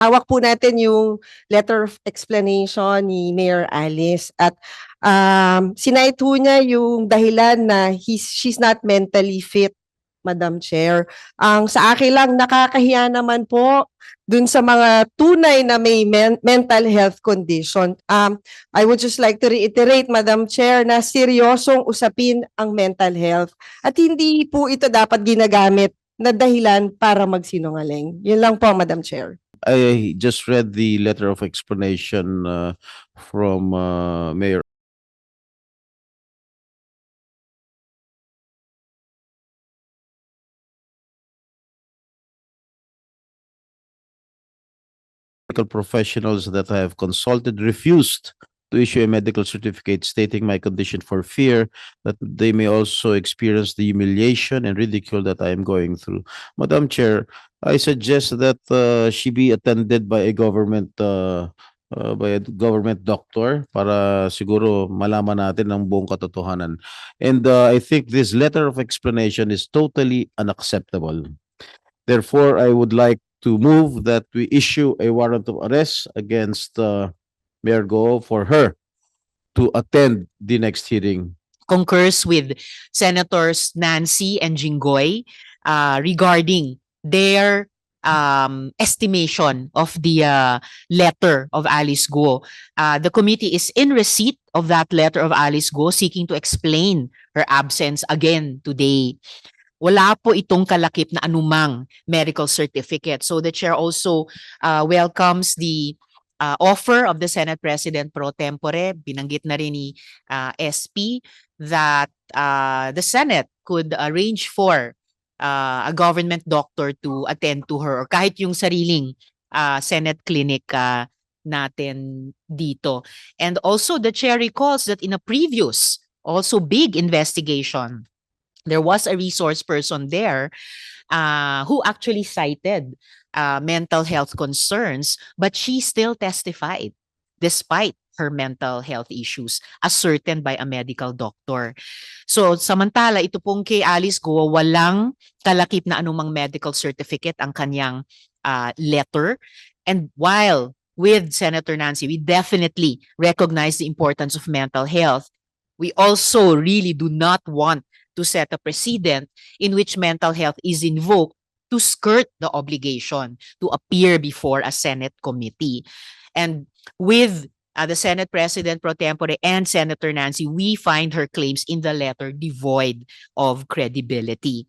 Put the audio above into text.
hawak po natin yung letter of explanation ni Mayor Alice at um, sinait po niya yung dahilan na he's, she's not mentally fit, Madam Chair. Ang sa akin lang, nakakahiya naman po dun sa mga tunay na may men- mental health condition. Um, I would just like to reiterate, Madam Chair, na seryosong usapin ang mental health at hindi po ito dapat ginagamit na dahilan para magsinungaling. Yun lang po, Madam Chair. I just read the letter of explanation uh, from uh, Mayor. Professionals that I have consulted refused to issue a medical certificate stating my condition for fear that they may also experience the humiliation and ridicule that I am going through. Madam Chair, I suggest that uh, she be attended by a government uh, uh, by a government doctor para siguro malaman natin ang buong katotohanan. And uh, I think this letter of explanation is totally unacceptable. Therefore, I would like to move that we issue a warrant of arrest against uh, Mayor Go for her to attend the next hearing. concurs with Senators Nancy and Jinggoy uh, regarding their um, estimation of the uh, letter of Alice Go. Uh, the committee is in receipt of that letter of Alice Go seeking to explain her absence again today. Wala po itong kalakip na anumang medical certificate. So the chair also uh, welcomes the uh, offer of the Senate President pro tempore. Binanggit na rin ni uh, SP that uh, the Senate could arrange for uh, a government doctor to attend to her or kahit yung sariling uh, Senate clinic uh, natin dito. And also the chair recalls that in a previous also big investigation, there was a resource person there uh, who actually cited uh, mental health concerns, but she still testified despite her mental health issues ascertained by a medical doctor. So samantala ito pong kay Alice Go walang kalakip na anumang medical certificate ang kanyang uh, letter and while with Senator Nancy we definitely recognize the importance of mental health we also really do not want to set a precedent in which mental health is invoked to skirt the obligation to appear before a Senate committee. And with uh, the Senate President pro tempore and Senator Nancy, we find her claims in the letter devoid of credibility.